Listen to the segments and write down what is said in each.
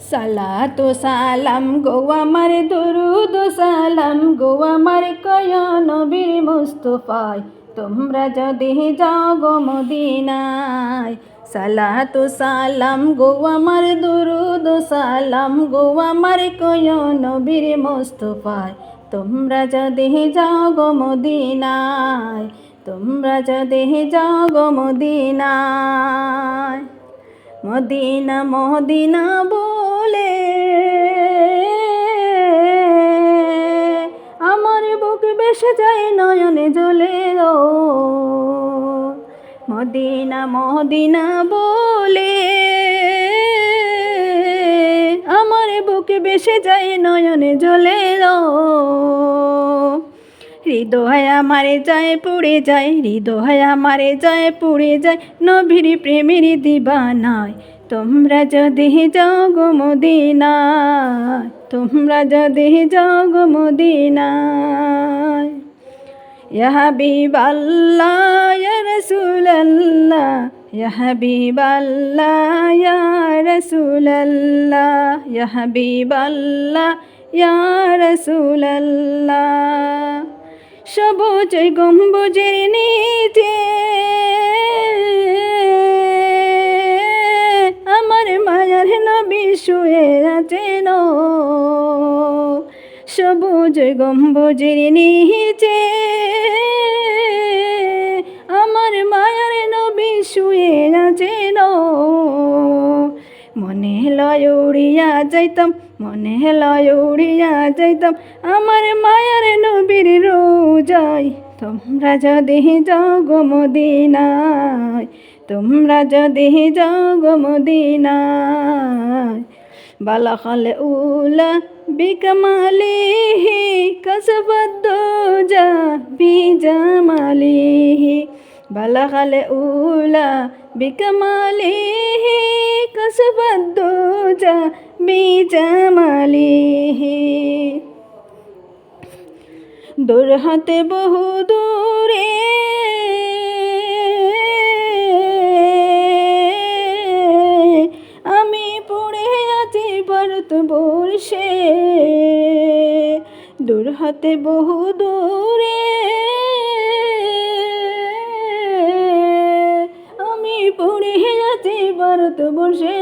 সালাতু সালাম গো আমার দুরুদ সালাম গো আমার কয় নবীর মুস্তফায়। তোমরা যদি যাও গো মদিনায়, সালাতু সালাম গো আমার দুরুদ সালাম গো আমার কয় নবীর মুস্তফায়। তোমরা যদি যাও গো মদিনায়, তোমরা যদি যাও গো মদিনায়। মদিনা মদিনা বলে বেসে যায় নয়নে জ্বলে ও মদিনা মদিনা বলে, আমার বুকে বেসে যায় নয়নে জ্বলে ও হৃদয় আমারে যায় পুড়ে যায়, হৃদয় আমারে যায় পুড়ে যায়, নবীর প্রেমের দিবানায় তোমরা যদি যাও গো তোমরা যদি যাও গো মদিনায় ইয়া হাবিবাল্লাহ, ইয়া ইয়া হাবিবাল্লাহ, ইয়া ইয়া রাসূলাল্লাহ। সবুজ গম্বুজের নিচে সবুজ গম্বুজের নিচে, আমার মায়ার নবী শুয়ে আছেন মনে লয় উড়িয়া যাইতাম, মনে লয় উড়িয়া যাইতাম, আমার মায়ার নবীর রোজাই তোমরা যদি যাও গো মদিনায়, তোমরা যদি যাও গো মদিনায়। বালাখাল উলা বিকমালিহি কসবদ্দোজা বিজামালিহি বালাখাল উলা বিকমালিহি কসবদ্দোজা বিজামালিহি দূর হাতে বহু দূরে ভারত বর্ষে দূর হাতে বহু দূরে আমি পড়ে আছি ভারত বর্ষে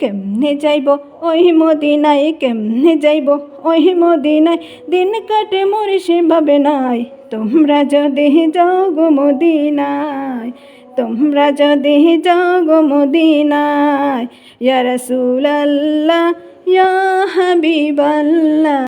কেমনে যাইব ওই মদিনায়, কেমনে যাইব ওই মদিনায়? দিন কাটে মোর সেভাবে নাই, তোমরা যদি যাও গো মদিনায়। তোমরা যদি যাও গো মদিনায় ইয়া রাসূলাল্লাহ ইয়া হাবিবাল্লাহ।